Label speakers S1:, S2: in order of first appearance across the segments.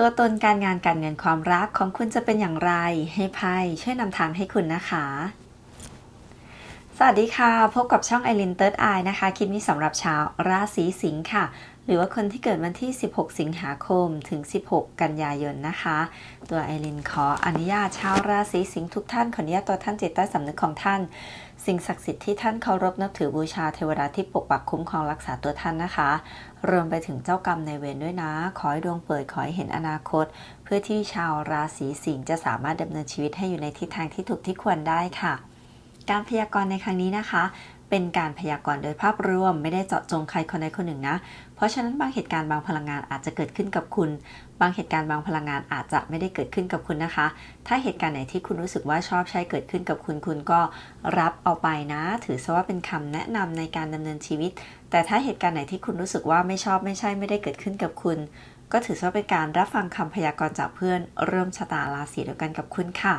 S1: ตัวตนการงานการเงินความรักของคุณจะเป็นอย่างไร ให้ไพ่ช่วยนำทางให้คุณนะคะ สวัสดีค่ะ พบกับช่องไอรินเติร์ดไอนะคะ คลิปนี้สำหรับชาวราศีสิงค์ค่ะ หรือว่าคนที่เกิดวันที่ 16 สิงหาคมถึง 16 กันยายนนะคะ ตัวไอรินขออนุญาตชาวราศีสิงค์ทุกท่านขออนุญาตตัวท่านจิตใต้สำนึกของท่าน สิ่งศักดิ์สิทธิ์ที่ท่านเคารพนับถือบูชาเทวดาที่ปกปักคุ้มครองรักษาตัวท่านนะคะ รวมไปถึงเจ้ากรรมในายเวรด้วยนะ ขอให้ดวงเปิดขอให้เห็นอนาคต เพื่อที่ชาวราศีสิงห์จะสามารถดำเนินชีวิตให้อยู่ในทิศทางที่ถูกที่ควรได้ค่ะ การพยากรณ์ในครั้งนี้นะคะ เป็นการพยากรณ์โดยภาพรวม ไม่ได้เจาะจงใครคนใดคนหนึ่งนะ เพราะฉะนั้นบางเหตุการณ์บางพลังงานอาจจะเกิดขึ้นกับคุณ บางเหตุการณ์บางพลังงานอาจจะไม่ได้เกิดขึ้นกับคุณนะคะ ถ้าเหตุการณ์ไหนที่คุณรู้สึกว่าชอบใช้เกิดขึ้นกับคุณคุณก็รับเอาไปนะ ถือซะว่าเป็นคำแนะนำในการดำเนินชีวิต แต่ถ้าเหตุการณ์ไหนที่คุณรู้สึกว่าไม่ชอบไม่ใช่ไม่ได้เกิดขึ้นกับคุณ ก็ถือว่าเป็นการรับฟังคำพยากรณ์จากเพื่อนเริ่มชะตาราศีเดียวกันกับคุณค่ะ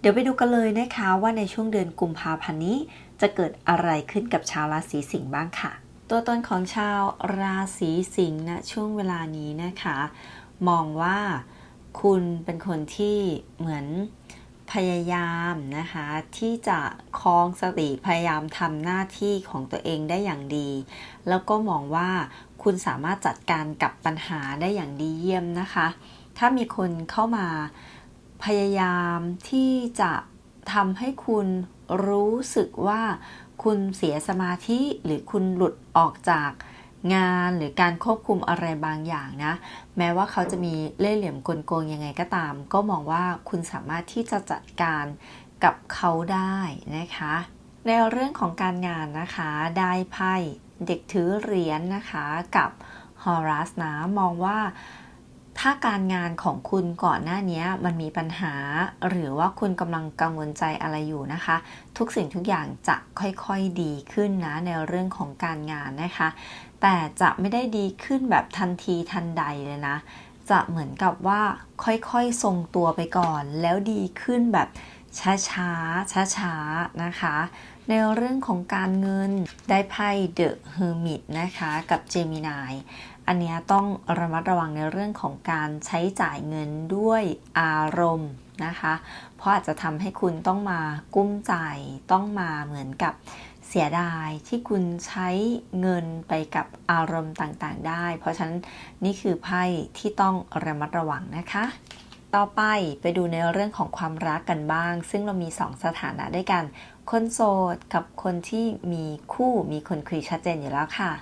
S1: เดี๋ยวไปดูกันเลยนะคะว่าในช่วงเดือนกุมภาพันธ์นี้ จะเกิดอะไรขึ้นกับชาวราศีสิงห์บ้างค่ะ ตัวตนของชาวราศีสิงห์นะช่วงเวลานี้นะคะ มองว่าคุณเป็นคนที่เหมือนพยายามนะคะที่จะคลองสติพยายามทำหน้าที่ของตัวเองได้อย่างดี แล้วก็มองว่าคุณสามารถจัดการกับปัญหาได้อย่างดีเยี่ยมนะคะ ถ้ามีคนเข้ามาพยายามที่จะ ทำให้คุณรู้สึกว่าคุณเสียสมาธิหรือคุณหลุดออกจากงานหรือการควบคุมอะไรบางอย่างนะ แม้ว่าเขาจะมีเล่ห์เหลี่ยมกลโกงยังไงก็ตาม ก็มองว่าคุณสามารถที่จะจัดการกับเขาได้นะคะ ในเรื่องของการงานนะคะได้ไพ่เด็กถือเหรียญนนะคะกับฮอรัสนะมองว่า ถ้าการงานของคุณก่อนหน้านี้มันมีปัญหา หรือว่าคุณกำลังกังวลใจอะไรอยู่นะคะ ทุกสิ่งทุกอย่างจะค่อยๆดีขึ้นนะในเรื่องของการงานนะคะ แต่จะไม่ได้ดีขึ้นแบบทันทีทันใดเลยนะ จะเหมือนกับว่าค่อยๆทรงตัวไปก่อน แล้วดีขึ้นแบบช้าๆช้าๆนะคะ ในเรื่องของการเงินได้ไพ่เดอะเฮอร์มิตนะคะกับเจมินาย อันนี้ต้องระมัดระวังในเรื่องของการใช้จ่ายเงินด้วยอารมณ์นะคะ เพราะอาจจะทำให้คุณต้องมากุ้มใจต้องมาเหมือนกับเสียดายที่คุณใช้เงินไปกับอารมณ์ต่างๆ ได้ เพราะฉะนั้นนี่คือไพ่ที่ต้องระมัดระวังนะคะต่อไปไปดูในเรื่องของความรักกันบ้าง ซึ่งเรามี 2 สถานะด้วยกัน คนโสดกับคนที่มีคู่มีคนคุยชัดเจนอยู่แล้วค่ะ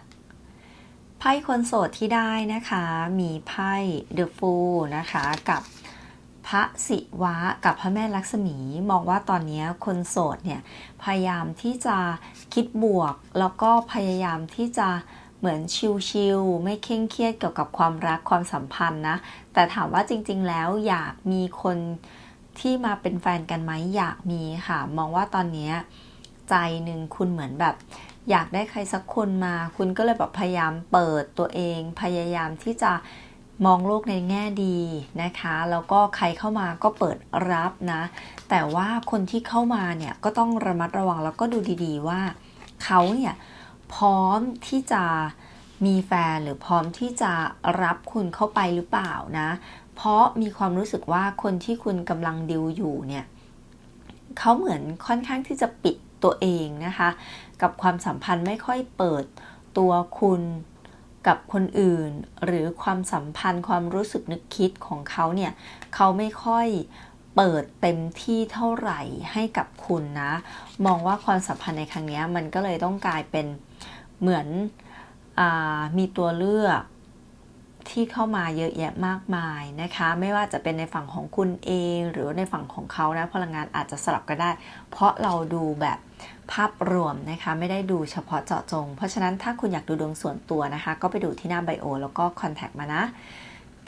S1: ไพ่คนโสดที่ได้นะคะ มีไพ่ The Fool นะคะกับพระศิวะกับพระแม่ลักษมีมองว่าตอนนี้คนโสดเนี่ยพยายามที่จะคิดบวก แล้วก็พยายามที่จะเหมือนชิลๆไม่เคร่งเครียดเกี่ยวกับความรักความสัมพันธ์นะ แต่ถามว่าจริงๆแล้วอยากมีคนที่มาเป็นแฟนกันไหมอยากมีค่ะ มองว่าตอนนี้ใจหนึ่งคุณเหมือนแบบ อยากได้ใครสักคนมา คุณก็เลยแบบพยายามเปิดตัวเอง พยายามที่จะมองโลกในแง่ดีนะคะ แล้วก็ใครเข้ามาก็เปิดรับนะ แต่ว่าคนที่เข้ามาเนี่ยก็ต้องระมัดระวังแล้วก็ดูดีๆว่าเขาเนี่ยพร้อมที่จะมีแฟนหรือพร้อมที่จะรับคุณเข้าไปหรือเปล่านะ เพราะมีความรู้สึกว่าคนที่คุณกำลังดิวอยู่เนี่ยเขาเหมือนค่อนข้างที่จะปิด ตัวเองนะคะ กับความสัมพันธ์ไม่ค่อยเปิดตัวคุณกับคนอื่น หรือความสัมพันธ์ความรู้สึกนึกคิดของเขาเนี่ยเขาไม่ค่อยเปิดเต็มที่เท่าไหร่ให้กับคุณนะ มองว่าความสัมพันธ์ในครั้งนี้มันก็เลยต้องกลายเป็นเหมือนอมีตัวเลือก ที่เข้ามาเยอะแยะมากมายนะคะ ไม่ว่าจะเป็นในฝั่งของคุณเอง หรือในฝั่งของเขานะพลังงานอาจจะสลับก็ได้ เพราะเราดูแบบภาพรวมนะคะ ไม่ได้ดูเฉพาะเจาะจง เพราะฉะนั้นถ้าคุณอยากดูดวงส่วนตัวนะคะ ก็ไปดูที่หน้าไบโอ แล้วก็คอนแทคมานะ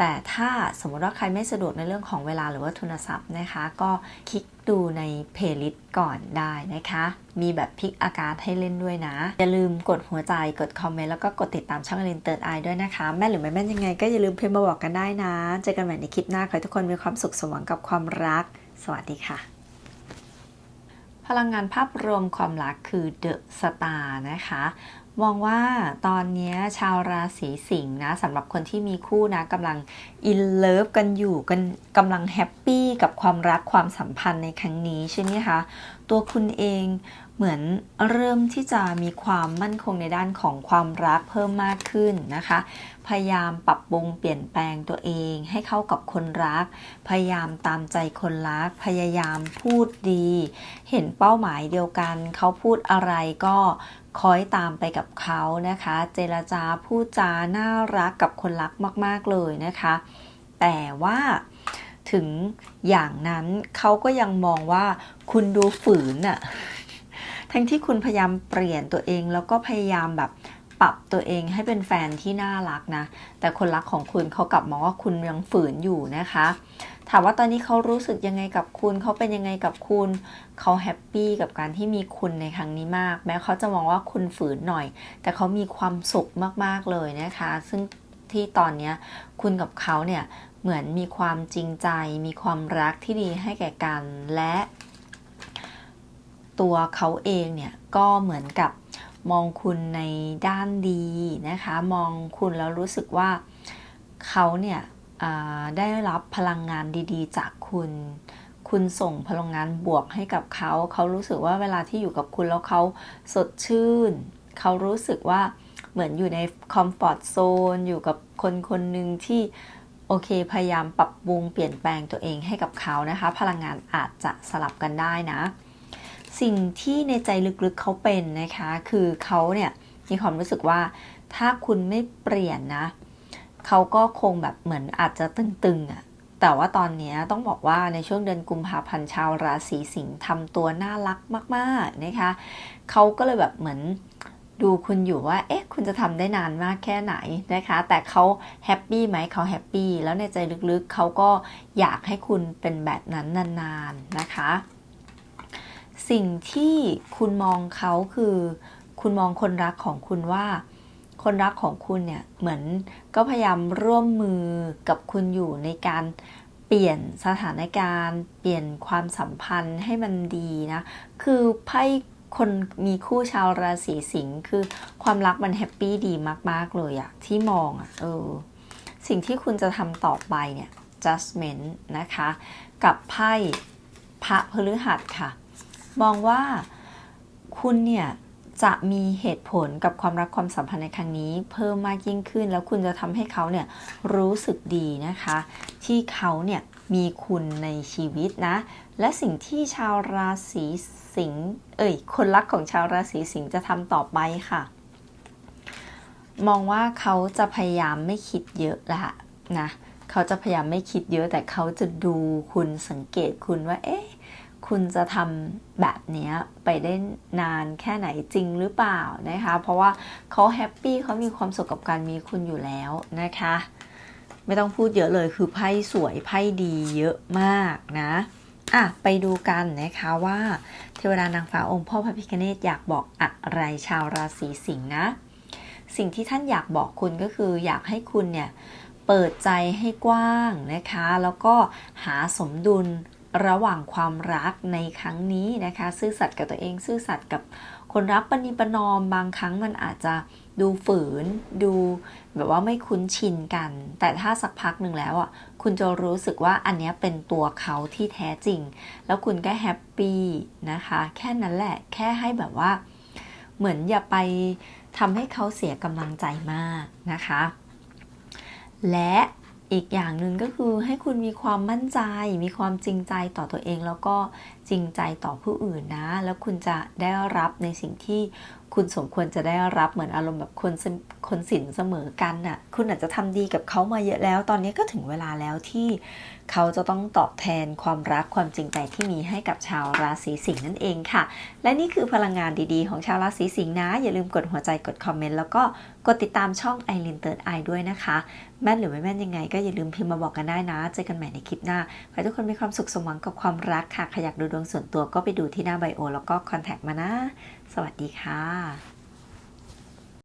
S1: แต่ถ้าสมมติว่าใครไม่สะดวกในเรื่องของเวลาหรือว่าทุนทรัพย์นะคะ ก็คลิกดูในเพลย์ลิสต์ก่อนได้นะคะ มีแบบพลิกอาการให้เล่นด้วยนะ อย่าลืมกดหัวใจกดคอมเมนต์แล้วก็กดติดตามช่องลินเติร์ดไอด้วยนะคะ แม่หรือไม่แม่ยังไงก็อย่าลืมพิมพ์มาบอกกันได้นะ เจอกันใหม่ในคลิปหน้า ขอให้ทุกคนมีความสุขสมหวังกับความรัก สวัสดีค่ะพลังงานภาพรวมความรักคือเดอะสตาร์นะคะ มองว่าตอนนี้ชาวราศีสิงห์นะสำหรับคนที่มีคู่นะกำลังอินเลิฟกันอยู่กันกำลังแฮปปี้กับความรักความสัมพันธ์ในครั้งนี้ใช่ไหมคะ ตัวคุณเอง เหมือนเริ่มที่จะมีความมั่นคงในด้านของความรักเพิ่มมากขึ้นนะคะ พยายามปรับปรุงเปลี่ยนแปลงตัวเองให้เข้ากับคนรัก พยายามตามใจคนรัก พยายามพูดดี เห็นเป้าหมายเดียวกัน เขาพูดอะไรก็คอยตามไปกับเขานะคะ เจรจาพูดจาน่ารักกับคนรักมาก ๆเลยนะคะ แต่ว่าถึงอย่างนั้นเขาก็ยังมองว่าคุณดูฝืนอะ ทั้งที่คุณพยายามเปลี่ยนตัวเอง แล้วก็พยายามแบบปรับตัวเองให้เป็นแฟนที่น่ารักนะ แต่คนรักของคุณเขากลับมองว่าคุณยังฝืนอยู่นะคะ ถามว่าตอนนี้เขารู้สึกยังไงกับคุณ เขาเป็นยังไงกับคุณ เขาแฮปปี้กับการที่มีคุณในครั้งนี้มาก แม้เขาจะมองว่าคุณฝืนหน่อย แต่เขามีความสุขมากๆเลยนะคะ ซึ่งที่ตอนนี้คุณกับเขาเนี่ยเหมือนมีความจริงใจ มีความรักที่ดีให้แก่กันและ ตัวเขาเองเนี่ยก็เหมือนกับมองคุณในด้านดีนะคะ มองคุณแล้วรู้สึกว่าเขาเนี่ยได้รับพลังงานดีๆ จากคุณ คุณส่งพลังงานบวกให้กับเขา เขารู้สึกว่าเวลาที่อยู่กับคุณแล้วเขาสดชื่น เขารู้สึกว่าเหมือนอยู่ในคอมฟอร์ตโซนอยู่กับคนคนหนึ่งที่โอเคพยายามปรับปรุงเปลี่ยนแปลงตัวเองให้กับเขานะคะ พลังงานอาจจะสลับกันได้นะ สิ่งที่ในใจลึกๆเขาเป็นนะคะ คือเขาเนี่ยมีความรู้สึกว่าถ้าคุณไม่เปลี่ยนนะ เขาก็คงแบบเหมือนอาจจะตึงๆอะ่ะแต่ว่าตอนนี้ต้องบอกว่าในช่วงเดือนกุมภาพันธ์ชาวราศีสิงห์ทำตัวน่ารักมากๆนะคะเขาก็เลยแบบเหมือนดูคุณอยู่ว่า เอ๊ะ คุณจะทำได้นานมากแค่ไหนนะคะ แต่เขาแฮปปี้ไหมเขาแฮปปี้ แล้วในใจลึกๆ เขาก็อยากให้คุณเป็นแบบนั้นนานๆ นะคะ สิ่งที่คุณมองเขาคือ คุณมองคนรักของคุณว่า คนรักของคุณเนี่ยเหมือนก็พยายามร่วมมือกับคุณอยู่ในการเปลี่ยนสถานการณ์ เปลี่ยนความสัมพันธ์ให้มันดีนะ คือไพ่คนมีคู่ชาวราศีสิงห์คือความรักมันแฮปปี้ดีมาก ๆ เลยอะที่มองอะเออ สิ่งที่คุณจะทำต่อไปเนี่ย judgment นะคะ กับไพ่พระพฤหัสค่ะ มองว่าคุณเนี่ยจะมีเหตุผลกับความรักความสัมพันธ์ในครั้งนี้ เพิ่มมากยิ่งขึ้น แล้วคุณจะทำให้เขาเนี่ยรู้สึกดีนะคะ ที่เขาเนี่ยมีคุณในชีวิตนะ และสิ่งที่ชาวราศีสิงห์เอ่ยคนรักของชาวราศีสิงห์จะทำต่อไปค่ะ มองว่าเขาจะพยายามไม่คิดเยอะละนะเขาจะพยายามไม่คิดเยอะแต่เขาจะดูคุณสังเกตคุณว่า เอ๊ะ คุณจะทำแบบนี้ไปได้นานแค่ไหนจริงหรือเปล่านะคะ เพราะว่าเขาแฮปปี้เขามีความสุขกับการมีคุณอยู่แล้วนะคะ ไม่ต้องพูดเยอะเลยคือไพ่สวยไพ่ดีเยอะมากนะอะไปดูกันนะคะว่าเทวดานางฟ้าองค์พ่อพระพิฆเนศอยากบอกอะไรชาวราศีสิงห์นะ สิ่งที่ท่านอยากบอกคุณก็คืออยากให้คุณเนี่ยเปิดใจให้กว้างนะคะ แล้วก็หาสมดุล ระหว่างความรักในครั้งนี้นะคะ ซื่อสัตย์กับตัวเอง ซื่อสัตย์กับคนรักปณิประนอมบางครั้งมันอาจจะดูฝืน ดูแบบว่าไม่คุ้นชินกัน แต่ถ้าสักพักหนึ่งแล้วอะคุณจะรู้สึกว่าอันนี้เป็นตัวเขาที่แท้จริง แล้วคุณก็แฮปปี้นะคะ แค่นั้นแหละแค่ให้แบบว่า เหมือนอย่าไปทำให้เขาเสียกำลังใจมากนะคะ และ อีกอย่างหนึ่งก็คือให้คุณมีความมั่นใจ มีความจริงใจต่อตัวเอง แล้วก็จริงใจต่อผู้อื่นนะ แล้วคุณจะได้รับในสิ่งที่ คุณสมควรจะได้รับเหมือนอารมณ์แบบคนคนสินเสมอกันน่ะ คุณอาจจะทำดีกับเขามาเยอะแล้ว ตอนนี้ก็ถึงเวลาแล้วที่เขาจะต้องตอบแทนความรักความจริงใจที่มีให้กับชาวราศีสิงห์นั่นเองค่ะ และนี่คือพลังงานดีๆ ของชาวราศีสิงห์นะ อย่าลืมกดหัวใจกดคอมเมนต์แล้วก็กดติดตามช่องไอรินเติร์ดไอด้วยนะคะ แม่นหรือไม่แม่นยังไง ก็อย่าลืมพิมพ์มาบอกกันได้นะ เจอกันใหม่ในคลิปหน้าขอให้ทุกคนมีความสุขสมหวังกับความรักค่ะใครอยากดูดวงส่วนตัวก็ไปดูที่หน้าไบโอ แล้วก็คอนแทคมานะ สวัสดีค่ะ